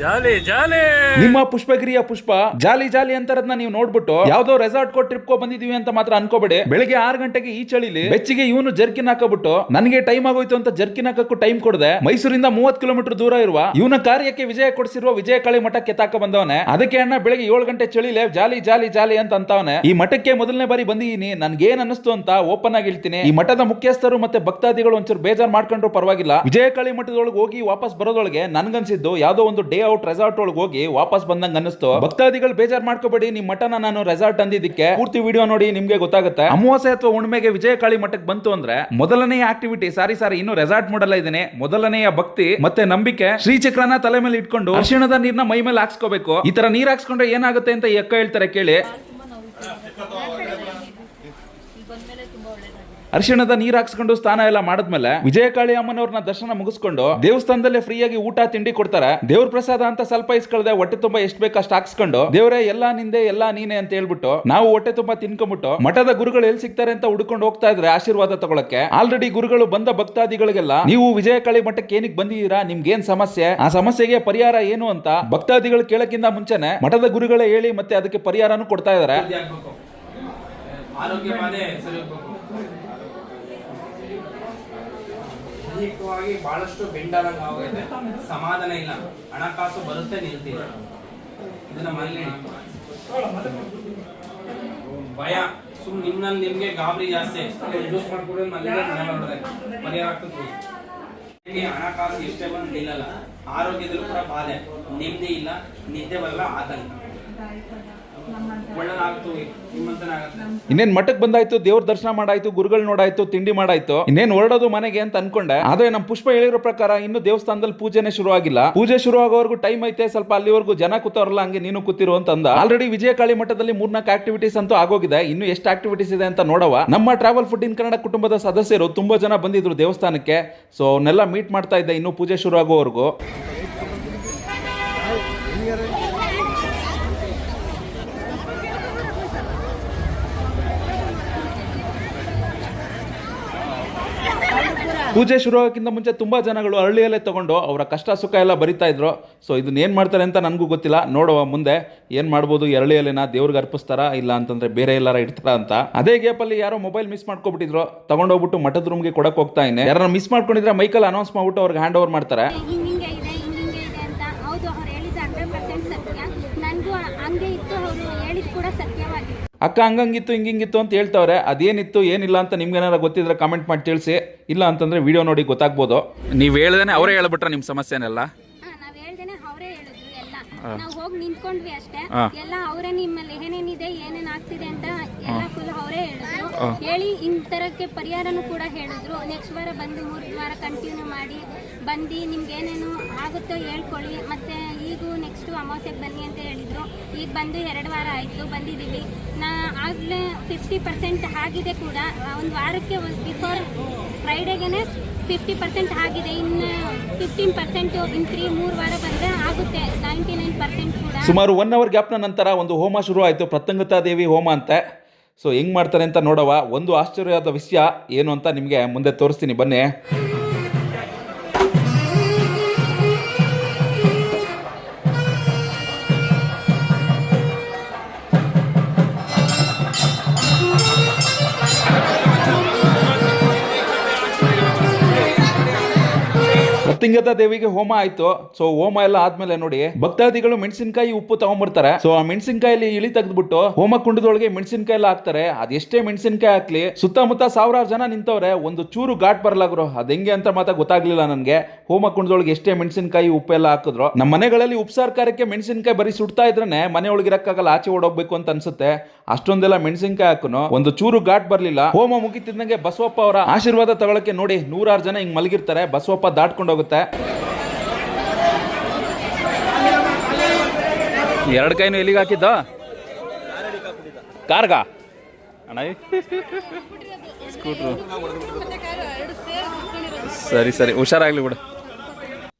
ಜಾಲಿ ಜಾಲಿ. ನಿಮ್ಮ ಪುಷ್ಪಗಿರಿಯ ಪುಷ್ಪ ಜಾಲಿ ಜಾಲಿ ಅಂತಾರದ್ನ ನೀವು ನೋಡ್ಬಿಟ್ಟು ಯಾವ್ದೋ ರೆಸಾರ್ಟ್ ಕೋ ಟ್ರಿಪ್ ಕೋ ಬಂದಿದೀವಿ ಅಂತ ಮಾತ್ರ ಅನ್ಕೋಬೇಡಿ. ಬೆಳಿಗ್ಗೆ ಆರು ಗಂಟೆಗೆ ಈ ಚಳಿಲಿ ಬೆಚ್ಚಿಗೆ ಇವನು ಜರ್ಕಿನ್ ಹಾಕಬಿಟ್ಟು ನನಗೆ ಟೈಮ್ ಆಗೋಯ್ತು ಅಂತ ಜರ್ಕಿನ್ ಹಾಕಕ್ಕೂ ಟೈಮ್ ಕೊಡದೆ ಮೈಸೂರಿಂದ ಮೂವತ್ ಕಿಲೋಮೀಟರ್ ದೂರ ಇರುವ ಇವನ ಕಾರ್ಯಕ್ಕೆ ವಿಜಯ ಕೊಡಿಸಿರುವ ವಿಜಯ ಕಾಳಿ ಮಠಕ್ಕೆ ತಾಕ ಬಂದವನೆ. ಅದಕ್ಕೆ ಅಣ್ಣ ಬೆಳಿಗ್ಗೆ ಏಳು ಗಂಟೆ ಚಳಿಲೆ ಜಾಲಿ ಜಾಲಿ ಜಾಲಿ ಅಂತ ಅಂತವನೆ. ಈ ಮಠಕ್ಕೆ ಮೊದಲನೇ ಬಾರಿ ಬಂದಿದ್ದೀನಿ ನನ್ಗೆ ಏನ್ ಅನಿಸ್ತು ಅಂತ ಓಪನ್ ಆಗಿ ಹೇಳ್ತೀನಿ. ಈ ಮಠದ ಮುಖ್ಯಸ್ಥರು ಮತ್ತೆ ಭಕ್ತಾದಿಗಳು ಒಂಚೂರು ಬೇಜಾರ್ ಮಾಡ್ಕೊಂಡ್ರು ಪರವಾಗಿಲ್ಲ. ವಿಜಯ ಕಾಳಿ ಮಠದೊಳಗೆ ಹೋಗಿ ವಾಪಸ್ ಬರೋದೊಳಗೆ ನನ್ಗನ್ಸಿದ್ದು ಯಾವ್ದೋ ಒಂದು ಡೇ ಔಟ್ ರೆಸಾರ್ಟ್ ಒಳಗೆ ಹೋಗಿ ವಾಪಸ್ ಬಂದಂಗ ಅನಿಸ್ತು ಭಕ್ತಾದಿಗಳು ಬೇಜಾರ್ ಮಾಡ್ಕೋಬೇಡಿ ನಿಮ್ಮ ಮಠನ ನಾನು ರೆಸಾರ್ಟ್ ಅಂದಿದ್ದಕ್ಕೆ. ಪೂರ್ತಿ ವಿಡಿಯೋ ನೋಡಿ ನಿಮ್ಗೆ ಗೊತ್ತಾಗುತ್ತೆ. ಅಮಾವಾಸ್ಯ ಅಥವಾ ಹುಣ್ಣಿಮೆಗೆ ವಿಜಯಕಾಳಿ ಮಠಕ್ಕೆ ಬಂತು ಅಂದ್ರೆ ಮೊದಲನೆಯ ಆಕ್ಟಿವಿಟಿ ಸಾರಿ ಸಾರಿ ಇನ್ನು ರೆಸಾರ್ಟ್ ಮಾಡಲ್ಲ ಇದ್ದೇನೆ. ಮೊದಲನೆಯ ಭಕ್ತಿ ಮತ್ತೆ ನಂಬಿಕೆ ಶ್ರೀಚಕ್ರನ ತಲೆ ಮೇಲೆ ಇಟ್ಕೊಂಡು ಅರಿಶಿಣದ ನೀರ್ನ ಮೈ ಮೇಲೆ ಹಾಕ್ಸ್ಕೋಬೇಕು. ಈ ತರ ನೀರ್ ಹಾಕ್ಸ್ಕೊಂಡ್ರೆ ಏನಾಗುತ್ತೆ ಅಂತ ಎಕ್ಕ ಹೇಳ್ತಾರೆ ಕೇಳಿ. ಅರಿಶಿಣದ ನೀರು ಹಾಕ್ಸ್ಕೊಂಡು ಸ್ನಾನ ಎಲ್ಲ ಮಾಡಿದ್ಮೇಲೆ ವಿಜಯಕಾಳಿ ಅಮ್ಮನವ್ರನ್ನ ದರ್ಶನ ಮುಗಿಸ್ಕೊಂಡು ದೇವಸ್ಥಾನದಲ್ಲೇ ಫ್ರೀಯಾಗಿ ಊಟ, ತಿಂಡಿ ಕೊಡ್ತಾರೆ. ದೇವ್ರ ಪ್ರಸಾದ ಅಂತ ಸ್ವಲ್ಪ ಇಸ್ಕೊಳ್ದೆ ಹೊಟ್ಟೆ ತುಂಬಾ ಎಷ್ಟು ಬೇಕು ಅಷ್ಟು ಹಾಕ್ಸ್ಕೊಂಡು ದೇವ್ರೆ, ಎಲ್ಲಾ ನಿಂದೆ, ಎಲ್ಲಾ ನೀನೆ ಅಂತ ಹೇಳ್ಬಿಟ್ಟು ನಾವು ಹೊಟ್ಟೆ ತುಂಬಾ ತಿನ್ಕೊಂಬಿಟ್ಟು ಮಠದ ಗುರುಗಳು ಎಲ್ಲಿ ಸಿಗ್ತಾರೆ ಅಂತ ಹುಡ್ಕೊಂಡು ಹೋಗ್ತಾ ಇದ್ರೆ ಆಶೀರ್ವಾದ ತಗೊಳಕ್ಕೆ ಆಲ್ರೆಡಿ ಗುರುಗಳು ಬಂದ ಭಕ್ತಾದಿಗಳಿಗೆಲ್ಲ ನೀವು ವಿಜಯಕಾಳಿ ಮಠಕ್ಕೆ ಏನಕ್ಕೆ ಬಂದಿದ್ದೀರಾ? ನಿಮ್ಗೆ ಏನ್ ಸಮಸ್ಯೆ? ಆ ಸಮಸ್ಯೆಗೆ ಪರಿಹಾರ ಏನು ಅಂತ ಭಕ್ತಾದಿಗಳು ಕೇಳಕ್ಕಿಂತ ಮುಂಚೆನೆ ಮಠದ ಗುರುಗಳೇ ಹೇಳಿ ಮತ್ತೆ ಅದಕ್ಕೆ ಪರಿಹಾರನೂ ಕೊಡ್ತಾ ಇದಾರೆ ದೈಹಿಕವಾಗಿ ಬಹಳಷ್ಟು ಬೆಂಡಾದಂಗ ಆಗೋಗಿದೆ ಸಮಾಧಾನ ಇಲ್ಲ. ಹಣಕಾಸು ಬರುತ್ತೆ, ನಿಲ್ತಿಲ್ಲ. ಇದನ್ನ ಮನೇಲಿ ಭಯ. ಸುಮ್ ನಿಮ್ನಲ್ಲಿ ನಿಮ್ಗೆ ಗಾಬರಿ ಜಾಸ್ತಿ. ಯೂಸ್ ಮಾಡ್ಕೊಂಡು ಮನೇಲಿ ಪರಿಹಾರ ಆಗ್ತದೆ. ಹಣಕಾಸು ಎಷ್ಟೇ ಬಂದು ನಿಲ್ಲಲ್ಲ. ಆರೋಗ್ಯದಲ್ಲೂ ಕೂಡ ಬಾಧೆ. ನೆಮ್ಮದಿ ಇಲ್ಲ, ನಿದ್ದೆ ಬರಲ್ಲ, ಆತಂಕ. ಇನ್ನೇನ್ ಮಠಕ್ ಬಂದಾಯ್ತು, ದೇವ್ರ ದರ್ಶನ ಮಾಡಾಯ್ತು, ಗುರುಗಳು ನೋಡಾಯ್ತು, ತಿಂಡಿ ಮಾಡಾಯ್ತು, ಇನ್ನೇನ್ ಹೊರಡೋದು ಮನೆಗೆ ಅಂತ ಅನ್ಕೊಂಡೆ. ಆದ್ರೆ ನಮ್ ಪುಷ್ಪ ಹೇಳಿರೋ ಪ್ರಕಾರ ಇನ್ನು ದೇವಸ್ಥಾನದಲ್ಲಿ ಪೂಜೆನೆ ಶುರು ಆಗಿಲ್ಲ. ಪೂಜೆ ಶುರು ಆಗೋವರೆಗೂ ಟೈಮ್ ಐತೆ, ಸ್ವಲ್ಪ ಅಲ್ಲಿವರೆಗೂ ಜನ ಕೂತವ್ರಲ್ಲ, ಹಂಗೆ ನೀನು ಕೂತಿರು ಅಂತ ಅಂದ ಆಲ್ರೆಡಿ ವಿಜಯಕಾಳಿ ಮಠದಲ್ಲಿ ಮೂರ್ನಾಲ್ಕು ಆಕ್ಟಿವಿಟೀಸ್ ಅಂತೂ ಆಗೋಗಿದೆ. ಇನ್ನು ಎಷ್ಟು ಆಕ್ಟಿವಿಟೀಸ್ ಇದೆ ಅಂತ ನೋಡವ. ನಮ್ಮ ಟ್ರಾವೆಲ್ ಫುಡ್ ಇನ್ ಕನ್ನಡ ಕುಟುಂಬದ ಸದಸ್ಯರು ತುಂಬಾ ಜನ ಬಂದಿದ್ರು ದೇವಸ್ಥಾನಕ್ಕೆ. ಸೊ ಅವನ್ನೆಲ್ಲ ಮೀಟ್ ಮಾಡ್ತಾ ಇದ್ದೆ, ಇನ್ನು ಪೂಜೆ ಶುರು ಆಗೋವರೆಗೂ. ಪೂಜೆ ಶುರುವಾಗಕ್ಕಿಂತ ಮುಂಚೆ ತುಂಬ ಜನಗಳು ಹಳ್ಳಿಯಲ್ಲೇ ತೊಗೊಂಡು ಅವರ ಕಷ್ಟ ಸುಖ ಎಲ್ಲ ಬರಿತಾ ಇದ್ರು. ಸೊ ಇದನ್ನ ಏನು ಮಾಡ್ತಾರೆ ಅಂತ ನನಗೂ ಗೊತ್ತಿಲ್ಲ. ನೋಡುವ ಮುಂದೆ ಏನು ಮಾಡ್ಬೋದು? ಎರಳಿಯಲ್ಲೇನ ದೇವ್ರಿಗೆ ಅರ್ಪಿಸ್ತಾರ? ಇಲ್ಲ ಅಂತಂದರೆ ಬೇರೆ ಎಲ್ಲಾರ ಇಡ್ತಾರ ಅಂತ. ಅದೇ ಗ್ಯಾಪಲ್ಲಿ ಯಾರೋ ಮೊಬೈಲ್ ಮಿಸ್ ಮಾಡ್ಕೊಬಿಟ್ಟಿದ್ರು. ತಗೊಂಡೋಗ್ಬಿಟ್ಟು ಮಠದ ರೂಮ್ಗೆ ಕೊಡಕ್ಕೆ ಹೋಗ್ತಾ ಇದ್ದೆ ಯಾರನ್ನ ಮಿಸ್ ಮಾಡ್ಕೊಂಡಿದ್ರೆ ಮೈಕಲ್ ಅನೌನ್ಸ್ ಮಾಡ್ಬಿಟ್ಟು ಅವ್ರಿಗೆ ಹ್ಯಾಂಡ್ ಓವರ್ ಮಾಡ್ತಾರೆ. ಅಕ್ಕ ಹಂಗಂಗಿತ್ತು ಹಿಂಗಿಂಗಿತ್ತು ಅಂತ ಹೇಳ್ತಾವ್ರೆ. ಅದೇನಿತ್ತು ಏನಿಲ್ಲ ಅಂತ ನಿಮ್ಗೆ ಏನಾರ ಗೊತ್ತಿದ್ರೆ ಕಮೆಂಟ್ ಮಾಡಿ ತಿಳಿಸಿ. ಇಲ್ಲ ಅಂತಂದ್ರೆ ವಿಡಿಯೋ ನೋಡಿ ಗೊತ್ತಾಗ್ಬೋದು. ನೀವು ಹೇಳ್ದೇನೆ ಅವರೇ ಹೇಳ್ಬಿಟ್ರೆ ನಿಮ್ಮ ಸಮಸ್ಯೆನೆಲ್ಲ? ಹಾ ನಾವ್ ಹೇಳ್ದೇನೆ ಅವರೇ ಹೇಳಿದ್ರು ಎಲ್ಲ. ನಾವು ಹೋಗಿ ನಿಂತ್ಕೊಂಡ್ವಿ ಅಷ್ಟೇ. ಎಲ್ಲ ಅವರೇ ನಿಮ್ಮಲ್ಲಿ ಏನೇನಿದೆ ಏನೇನ್ ಆಗ್ತಿದೆ ಅಂತ ಎಲ್ಲ ಫುಲ್ ಅವರೇ ಹೇಳಿದ್ರು. ಹೇಳಿ ಇಂತರಕ್ಕೆ ಪರಿಹಾರನೂ ಕೂಡ ಹೇಳಿದ್ರು. ನೆಕ್ಸ್ಟ್ ವಾರ ಬಂದು ಮೂರು ವಾರ ಕಂಟಿನ್ಯೂ ಮಾಡಿ ಬಂದು ನಿಮ್ಗೆ ಏನೇನು ಆಗುತ್ತೋ ಹೇಳ್ಕೊಳ್ಳಿ. ಮತ್ತೆ ಈಗೂ ನೆಕ್ಸ್ಟ್ ಅಮಾವಾಸ್ಯೆಗೆ ಬನ್ನಿ ಅಂತ ಹೇಳಿದ್ರು. ಈಗ ಬಂದು ಎರಡು ವಾರ ಆಯಿತು ಬಂದಿದ್ದೀವಿ. ನಾ ಆಗಲೇ ಫಿಫ್ಟಿ ಪರ್ಸೆಂಟ್ ಆಗಿದೆ ಕೂಡ. ಒಂದು ವಾರಕ್ಕೆ ಬಿಫೋರ್ ಫ್ರೈಡೇಗೆ ಫಿಫ್ಟಿ ಪರ್ಸೆಂಟ್ ಆಗಿದೆ. ಇನ್ನು ಫಿಫ್ಟೀನ್ ಪರ್ಸೆಂಟ್ ಇನ್ ತ್ರೀ ಮೂರು ವಾರ ಬಂದರೆ ಆಗುತ್ತೆ. ನೈಂಟಿ ನೈನ್ ಪರ್ಸೆಂಟ್ ಕೂಡ. ಸುಮಾರು ಒನ್ ಅವರ್ ಗ್ಯಾಪ್ನ ನಂತರ ಒಂದು ಹೋಮ ಶುರು ಆಯಿತು. ಪ್ರತಂಗತಾ ದೇವಿ ಹೋಮ ಅಂತೆ. ಸೊ ಹೆಂಗ್ ಮಾಡ್ತಾರೆ ಅಂತ ನೋಡವ ಒಂದು ಆಶ್ಚರ್ಯದ ವಿಷಯ ಏನು ಅಂತ ನಿಮಗೆ ಮುಂದೆ ತೋರಿಸ್ತೀನಿ. ಬನ್ನಿ. ಪ್ರತ್ಯಂಗತಾ ದೇವಿಗೆ ಹೋಮ ಆಯ್ತು. ಸೊ ಹೋಮ ಎಲ್ಲ ಆದ್ಮೇಲೆ ನೋಡಿ, ಭಕ್ತಾದಿಗಳು ಮೆಣಸಿನಕಾಯಿ ಉಪ್ಪು ತಗೊಂಡ್ಬರ್ತಾರೆ ಸೊ ಆ ಮೆಣಸಿನಕಾಯಲ್ಲಿ ಇಳಿ ತೆಗೆದ್ಬಿಟ್ಟು ಹೋಮ ಕುಂಡದೊಳಗೆ ಮೆಣಸಿನಕಾಯಿ ಎಲ್ಲ ಹಾಕ್ತಾರೆ ಅದೆಷ್ಟೇ ಮೆಣಸಿನಕಾಯಿ ಹಾಕ್ಲಿ, ಸುತ್ತಮುತ್ತ ಸಾವಿರಾರು ಜನ ನಿಂತವ್ರೆ, ಒಂದು ಚೂರು ಘಾಟ್ ಬರಲಾಗ್ರು ಅದ್ ಹೆಂಗೆ ಅಂತ ಮಾತ್ರ ಗೊತ್ತಾಗ್ಲಿಲ್ಲ ನನಗೆ. ಹೋಮ ಕುಂಡದೊಳಗೆ ಎಷ್ಟೇ ಮೆಣಸಿನಕಾಯಿ ಉಪ್ಪು ಎಲ್ಲ ಹಾಕಿದ್ರು. ನಮ್ಮ ಮನೆಗಳಲ್ಲಿ ಉಪ್ಸಾರ್ ಕಾರ್ಯಕ್ಕೆ ಮೆಣಸಿನಕಾಯಿ ಬರೀ ಸುಡ್ತಾ ಇದ್ರೆ ಮನೆ ಒಳಗೆ ಇರಕ್ಕಾಗಲ್ಲ ಆಚೆ ಓಡೋಗ್ಬೇಕು ಅಂತ ಅನ್ಸುತ್ತೆ. ಅಷ್ಟೊಂದೆಲ್ಲ ಮೆಣಸಿನಕಾಯಿ ಹಾಕುನು. ಒಂದು ಚೂರು ಘಾಟ್ ಬರ್ಲಿಲ್ಲ. ಹೋಮ ಮುಗಿತಿದ್ದಂಗೆ ಬಸವಪ್ಪ ಅವರ ಆಶೀರ್ವಾದ ತಗೊಳಕ್ಕೆ ನೋಡಿ ನೂರಾರು ಜನ ಹಿಂಗ್ ಮಲಗಿರ್ತಾರೆ. ಬಸವಪ್ಪ ದಾಟ್ಕೊಂಡು ಹೋಗುತ್ತೆ. ಎರಡು ಕೈನು ಎಲ್ಲಿಗೆ ಹಾಕಿದ್ದ? ಕಾರ್ಗ? ಅಣ್ಣ ಸ್ಕೂಟ್ರು. ಸರಿ ಸರಿ. ಹುಷಾರಾಗ್ಲಿ ಬಿಡು.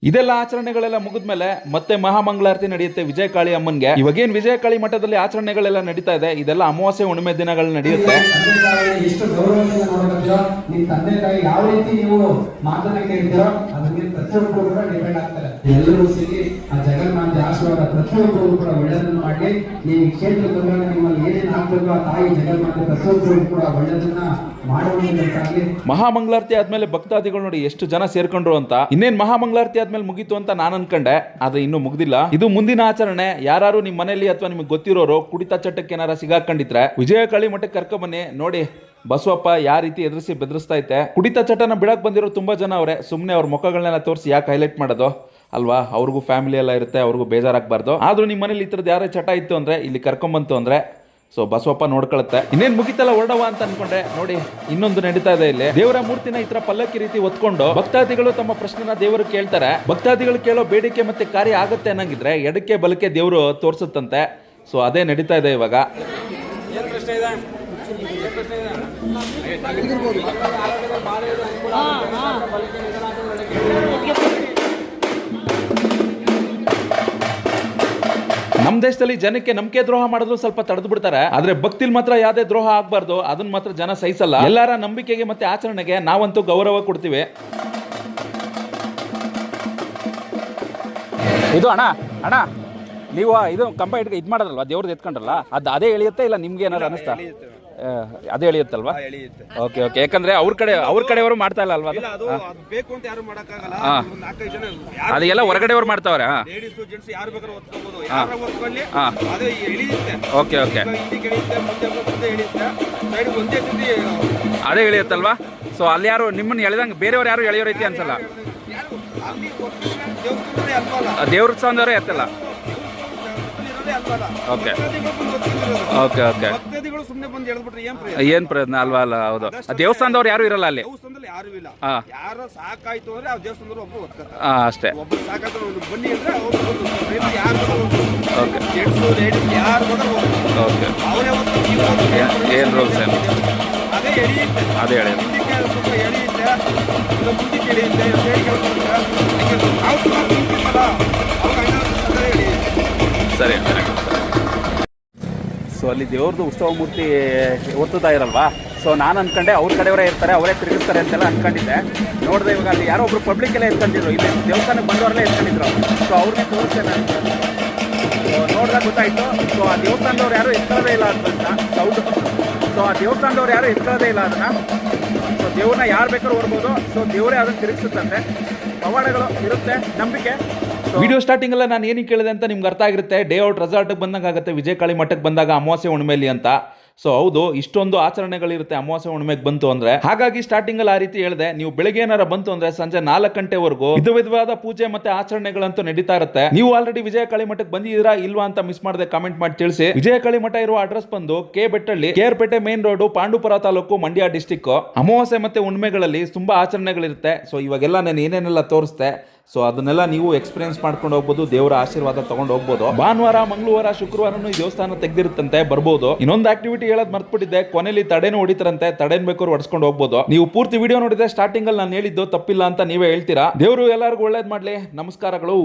ಇದೆಲ್ಲ ಆಚರಣೆಗಳೆಲ್ಲ ಮುಗಿದ್ಮೇಲೆ ಮತ್ತೆ ಮಹಾಮಂಗಳಾರತಿ ನಡೆಯುತ್ತೆ ವಿಜಯಕಾಳಿ ಅಮ್ಮನ್ಗೆ. ಇವಾಗೇನ್ ವಿಜಯಕಾಳಿ ಮಠದಲ್ಲಿ ಆಚರಣೆಗಳೆಲ್ಲ ನಡೀತಾ ಇದೆ, ಇದೆಲ್ಲ ಅಮಾವಾಸ್ಯ ಹುಣ್ಣಿಮೆ ದಿನಗಳು ನಡೆಯುತ್ತೆ. ಎಲ್ಲರೂ ಸೇರಿ ಆ ಜಗನ್ಮಾತೆ ಆಶೀರ್ವಾದ ಪ್ರತಿಯೊಬ್ಬರು ಕೂಡ ಒಳ್ಳೆಯದನ್ನು ಮಾಡಿ. ನೀವು ಕ್ಷೇತ್ರ ಬಂದಾಗ ನಿಮ್ಮಲ್ಲಿ ಏನೇನು ಆಗ್ತದೋ ಆ ತಾಯಿ ಜಗನ್ಮಾತೆ ಪ್ರತಿಯೊಬ್ಬರು ಕೂಡ ಒಳ್ಳೆಯದನ್ನ ಮಹಾಮಂಗಳಾರತಿ ಆದ್ಮೇಲೆ ಭಕ್ತಾದಿಗಳು ನೋಡಿ ಎಷ್ಟು ಜನ ಸೇರ್ಕೊಂಡ್ರು ಅಂತ. ಇನ್ನೇನ್ ಮಹಾಮಂಗಳಾರತಿ ಆದ್ಮೇಲೆ ಮುಗೀತು ಅಂತ ನಾನು ಅನ್ಕೊಂಡೆ, ಆದ್ರೆ ಇನ್ನು ಮುಗ್ದಿಲ್ಲ. ಇದು ಮುಂದಿನ ಆಚರಣೆ. ಯಾರು ನಿಮ್ ಮನೆಯಲ್ಲಿ ಅಥವಾ ನಿಮ್ಗೆ ಗೊತ್ತಿರೋರು ಕುಡಿತ ಚಟಕ್ಕೆ ಏನಾರ ಸಿಗಾಕೊಂಡಿದ್ರೆ ವಿಜಯ ಕಾಳಿ ಮಠಕ್ಕೆ ಕರ್ಕ ಬನ್ನಿ. ನೋಡಿ, ಬಸವಪ್ಪ ಯಾವ ರೀತಿ ಎದುರಿಸಿ ಬೆದರಿಸ್ತಾ ಐತೆ ಕುಡಿತ ಚಟನ ಬಿಡಕ್ ಬಂದಿರೋ ತುಂಬಾ ಜನ ಅವರೇ. ಸುಮ್ಮನೆ ಅವ್ರ ಮುಖಗಳನ್ನೆಲ್ಲ ತೋರಿಸಿ ಯಾಕೆ ಹೈಲೈಟ್ ಮಾಡೋದು? ಅಲ್ವಾ? ಅವ್ರಿಗೂ ಫ್ಯಾಮಿಲಿ ಎಲ್ಲ ಇರುತ್ತೆ ಅವ್ರಿಗೂ ಬೇಜಾರಾಗಬಾರ್ದು. ಆದರೂ ನಿಮ್ಮ ಮನೇಲಿ ಈ ಥರದ್ದು ಯಾರೇ ಚಟ ಇತ್ತು ಅಂದರೆ ಇಲ್ಲಿ ಕರ್ಕೊಂಬಂತು ಅಂದರೆ ಸೊ ಬಸವಪ್ಪ ನೋಡ್ಕೊಳುತ್ತೆ. ಇನ್ನೇನು ಮುಗಿತಲ್ಲ ಹೊರಡವ ಅಂತ ಅನ್ಕೊಂಡ್ರೆ ನೋಡಿ ಇನ್ನೊಂದು ನಡೀತಾ ಇದೆ ಇಲ್ಲಿ. ದೇವರ ಮೂರ್ತಿನ ಈ ತರ ಪಲ್ಲಕ್ಕಿ ರೀತಿ ಒತ್ಕೊಂಡು ಭಕ್ತಾದಿಗಳು ತಮ್ಮ ಪ್ರಶ್ನೆನ ದೇವರು ಕೇಳ್ತಾರೆ. ಭಕ್ತಾದಿಗಳು ಕೇಳೋ ಬೇಡಿಕೆ ಮತ್ತೆ ಕಾರ್ಯ ಆಗುತ್ತೆ ಅನ್ನಂಗಿದ್ರೆ ಎಡಕ್ಕೆ ಬಲಕ್ಕೆ ದೇವರು ತೋರಿಸುತ್ತಂತೆ. ಸೊ ಅದೇ ನಡೀತಾ ಇದೆ ಇವಾಗ. ಏನ್ ಪ್ರಶ್ನೆ ಇದೆ ಏನ್ ಪ್ರಶ್ನೆ ಇದೆ ನಮ್ ದೇಶದಲ್ಲಿ ಜನಕ್ಕೆ ನಂಬಿಕೆ ದ್ರೋಹ ಮಾಡಿದ್ರು ಸ್ವಲ್ಪ ತಡೆದು ಬಿಡ್ತಾರೆ. ಆದ್ರೆ ಭಕ್ತಿಲ್ ಮಾತ್ರ ಯಾವ್ದೇ ದ್ರೋಹ ಆಗ್ಬಾರ್ದು ಅದನ್ನ ಮಾತ್ರ ಜನ ಸಹಿಸಲ್ಲ. ಎಲ್ಲರ ನಂಬಿಕೆಗೆ ಮತ್ತೆ ಆಚರಣೆಗೆ ನಾವಂತೂ ಗೌರವ ಕೊಡ್ತೀವಿ. ಇದು ಅಣ್ಣ ಅಣ್ಣ ನೀವು ಇದು ಕಂಬ ಇಟ್ಕ ಇದು ಮಾಡೋದಲ್ವಾ ದೇವ್ರದ್ದು ಎತ್ಕೊಂಡ್ರಲ್ಲ? ಅದು ಅದೇ ಎಳಿಯುತ್ತೆ ಇಲ್ಲ ನಿಮ್ಗೆ ಏನಾದ್ರು ಅನಿಸ್ತಾ? ಅದೇ ಎಳಿಯುತ್ತಲ್ವಾ? ಓಕೆ ಓಕೆ ಯಾಕಂದ್ರೆ ಅವ್ರ ಕಡೆ ಅವ್ರ ಕಡೆಯವರು ಮಾಡ್ತಾ ಇಲ್ಲ ಅಲ್ವಾ ಅದು? ಅದು ಅದು ಬೇಕು ಅಂತ ಯಾರು ಮಾಡಕ್ಕಾಗಲ್ಲ. ಹಾ. ಒಂದು ನಾಲ್ಕೈದು ಜನ ಅದೆಲ್ಲ ಹೊರಗಡೆಯವ್ರು ಮಾಡ್ತಾವ್ರೆ ಹಾ. ಲೇಡೀಸ್ ಜೆಂಟ್ಸ್ ಯಾರು ಬೇಕಾದ್ರೂ ಒತ್ಕೋಬಹುದು ಯಾರು ಒತ್ಕೊಳ್ಳಿ. ಹಾ. ಅದು ಎಳಿಯುತ್ತೆ. ಓಕೆ ಓಕೆ ಈಗ ಹಿಂದಕ್ಕೆ ಎಳಿಯುತ್ತೆ ಮುಂದೆ ಮುಂದೆ ಎಳಿಯುತ್ತೆ. ಸೈಡ್ ಒಂದೇ ಸತಿ ಅದೇ ಎಳಿಯುತ್ತಲ್ವಾ? ಸೊ ಅಲ್ಲಿ ಯಾರು ನಿಮ್ಮನ್ನ ಎಳೆದಂಗೆ ಬೇರೆಯವ್ರು ಯಾರು ಎಳೆಯೋ ರೀತಿ ಅನ್ಸಲ್ಲ. ಯಾರು ಅಲ್ಲಿ ಒತ್ತಿದ್ರೆ ದೇವಸ್ಥಾನನೇ ಅಲ್ವಲ್ಲ ದೇವ್ರ ಸಂದವರೇ ಎತ್ತಲ್ಲ. ಇರೋದೇ ಅಲ್ವಲ್ಲ ಓಕೆ ಬಂದು. ಓಕೆ ಓಕೆ ಸುಮ್ಮನೆ ಬಂದು ಎಳ್ದ್ಬಿಟ್ರೆ ಏನ್ ಪ್ರಯೋಜನ? ಏನ್ ಪ್ರಯತ್ನ ಅಲ್ವಾ? ಅಲ್ಲ ಹೌದು. ದೇವಸ್ಥಾನದವ್ರು ಯಾರು ಇರಲ್ಲ ಅಲ್ಲಿ. ದೇವಸ್ಥಾನದಲ್ಲಿ ಯಾರು ಇಲ್ಲ. ಹಾ. ಯಾರೋ ಸಾಕಾಯ್ತು ಅಂದ್ರೆ ಆ ದೇವಸ್ಥಾನದವ್ರು ಒಬ್ರು ಒತ್ಕೊತಾರೆ ಹಾ ಅಷ್ಟೇ. ಒಬ್ರು ಸಾಕಾಯ್ತು ಒಂದು ಬನ್ನಿ ಅಂದ್ರೆ ಅವ್ರು ಬಂದು ಯಾರು ಓಕೆ ಜೆಂಟ್ಸು ಲೇಡೀಸ್ ಯಾರು ಬೇಕಾದ್ರೂ ಹೋಗ್ಬೋದು. ಓಕೆ ಅವರೇ ಒಂದು ನೀವು ಒಂದು ಏನ್- ರೂಲ್ಸ್ ಏನು? ಅದೇ ಎಳೆಯುತ್ತೆ. ಅದೇ ಹೇಳಿ ಹಿಂದಕ್ಕೆ ಸ್ವಲ್ಪ ಎಳೆಯುತ್ತೆ. ಇಲ್ಲ ಮುಂದಕ್ಕೆ ಎಳೆಯುತ್ತೆ ಅಲ್ಲಿ ದೇವ್ರದ್ದು ಉತ್ಸವ ಮೂರ್ತಿ ಒತ್ತುತ್ತಾ ಇರಲ್ವಾ ಸೊ ನಾನು ಅನ್ಕೊಂಡೆ ಅವ್ರ ಕಡೆಯವರೇ ಇರ್ತಾರೆ, ಅವರೇ ತಿರುಗಿಸ್ತಾರೆ ಅಂತೆಲ್ಲ ಅನ್ಕೊಂಡಿದ್ದೆ. ನೋಡಿದೆ ಇವಾಗ ಅಲ್ಲಿ ಯಾರೋ ಒಬ್ರು ಪಬ್ಲಿಕ್ ಎಲ್ಲ ಎತ್ಕೊಂಡಿದ್ರು ಇಲ್ಲಿ ದೇವಸ್ಥಾನಕ್ಕೆ ಬಂದವರೆಲ್ಲ ಎತ್ಕೊಂಡಿದ್ರು ಸೊ ಅವ್ರಿಗೆ ತೋರಿಸ್ತೇನೆ ಅಂತ. ಸೊ ನೋಡಿದಾಗ ಗೊತ್ತಾಯಿತು. ಸೊ ಆ ದೇವಸ್ಥಾನದವ್ರು ಯಾರು ಎತ್ಕೊಳ್ಳೋದೇ ಇಲ್ಲ ಅಂತ ಸೌಂಡ್ ಸೊ ಆ ದೇವಸ್ಥಾನದವ್ರು ಯಾರು ಎತ್ಕೊಳ್ಳೋದೇ ಇಲ್ಲ ಅದನ್ನ. ಸೊ ದೇವ್ರನ್ನ ಯಾರು ಬೇಕಾದ್ರೂ ಓಡ್ಬೋದು. ಸೊ ದೇವರೇ ಅದನ್ನು ತಿರುಗಿಸುತ್ತಂತೆ. ಪವಾಡಗಳು ಇರುತ್ತೆ, ನಂಬಿಕೆ. ವಿಡಿಯೋ ಸ್ಟಾರ್ಟಿಂಗ್ ಎಲ್ಲ ನಾನು ಏನಕ್ಕೆ ಕೇಳಿದೆ ಅಂತ ನಿಮ್ಗೆ ಅರ್ಥ ಆಗಿರುತ್ತೆ. ಡೇ ಔಟ್ ರೆಸಾರ್ಟ್ಗೆ ಬಂದಂಗೆ ಆಗುತ್ತೆ. ವಿಜಯ ಕಾಳಿ ಮಠಕ್ಕೆ ಬಂದಾಗ ಅಮಾವಾಸ್ಯ ಹುಣ್ಣಿಮೆಲಿ ಅಂತ. ಸೊ ಹೌದು, ಇಷ್ಟೊಂದು ಆಚರಣೆಗಳಿರುತ್ತೆ ಅಮಾವಾಸ್ಯ ಹುಣ್ಮೆಗೆ ಬಂತು ಅಂದ್ರೆ. ಹಾಗಾಗಿ ಸ್ಟಾರ್ಟಿಂಗ್ ಅಲ್ಲಿ ಆ ರೀತಿ ಹೇಳಿದೆ, ನೀವು ಬೆಳಗ್ಗೆ ಏನಾರ ಬಂತು ಅಂದ್ರೆ ಸಂಜೆ ನಾಲ್ಕು ಗಂಟೆವರೆಗೂ ವಿಧ ವಿಧವಾದ ಪೂಜೆ ಮತ್ತೆ ಆಚರಣೆಗಳಂತೂ ನಡೀತಾ ಇರುತ್ತೆ. ನೀವು ಆಲ್ರೆಡಿ ವಿಜಯಕಾಳಿ ಮಠಕ್ಕೆ ಬಂದಿದ್ದೀರಾ ಇಲ್ವಾ ಅಂತ ಮಿಸ್ ಮಾಡದೆ ಕಾಮೆಂಟ್ ಮಾಡಿ ತಿಳಿಸಿ. ವಿಜಯಕಾಳಿ ಮಠ ಇರುವ ಅಡ್ರೆಸ್ ಬಂದು K Bettahalli Kerepete main road Pandupura taluk, Mandya district ಅಮಾವಾಸ್ಯ ಮತ್ತೆ ಹುಣ್ಮೆಗಳಲ್ಲಿ ತುಂಬಾ ಆಚರಣೆಗಳಿರುತ್ತೆ. ಸೊ ಇವಾಗೆಲ್ಲ ನಾನು ಏನೇನೆಲ್ಲ ತೋರಿಸ್ದೆ ಸೊ ಅದನ್ನೆಲ್ಲ ನೀವು ಎಕ್ಸ್ಪೀರಿಯನ್ಸ್ ಮಾಡ್ಕೊಂಡು ಹೋಗ್ಬೋದು, ದೇವರ ಆಶೀರ್ವಾದ ತಗೊಂಡು ಹೋಗ್ಬೋದು. ಭಾನುವಾರ, ಮಂಗಳವಾರ ಶುಕ್ರವಾರನೂ ಈ ದೇವಸ್ಥಾನ ತೆಗೆದಿರುತ್ತಂತೆ, ಬರ್ಬೋದು. ಇನ್ನೊಂದು ಆಕ್ಟಿವಿಟಿ ಹೇಳೋದು ಮರ್ತ್ಬಿಟ್ಟಿದ್ದೆ ಕೊನೆಯಲ್ಲಿ ತಡೆನೂ ಹೊಡಿತಾರಂತೆ, ತಡೆನ್ ಬೇಕಾದ್ರು ಹೊಡ್ಸ್ಕೊಂಡು ಹೋಗ್ಬೋದು. ನೀವು ಪೂರ್ತಿ ವಿಡಿಯೋ ನೋಡಿದ್ರೆ ಸ್ಟಾರ್ಟಿಂಗ್ ಅಲ್ಲಿ ನಾನು ಹೇಳಿದ್ದು ತಪ್ಪಿಲ್ಲ ಅಂತ ನೀವೇ ಹೇಳ್ತೀರಾ. ದೇವರು ಎಲ್ಲರಿಗೂ ಒಳ್ಳೇದು ಮಾಡ್ಲಿ. ನಮಸ್ಕಾರಗಳು.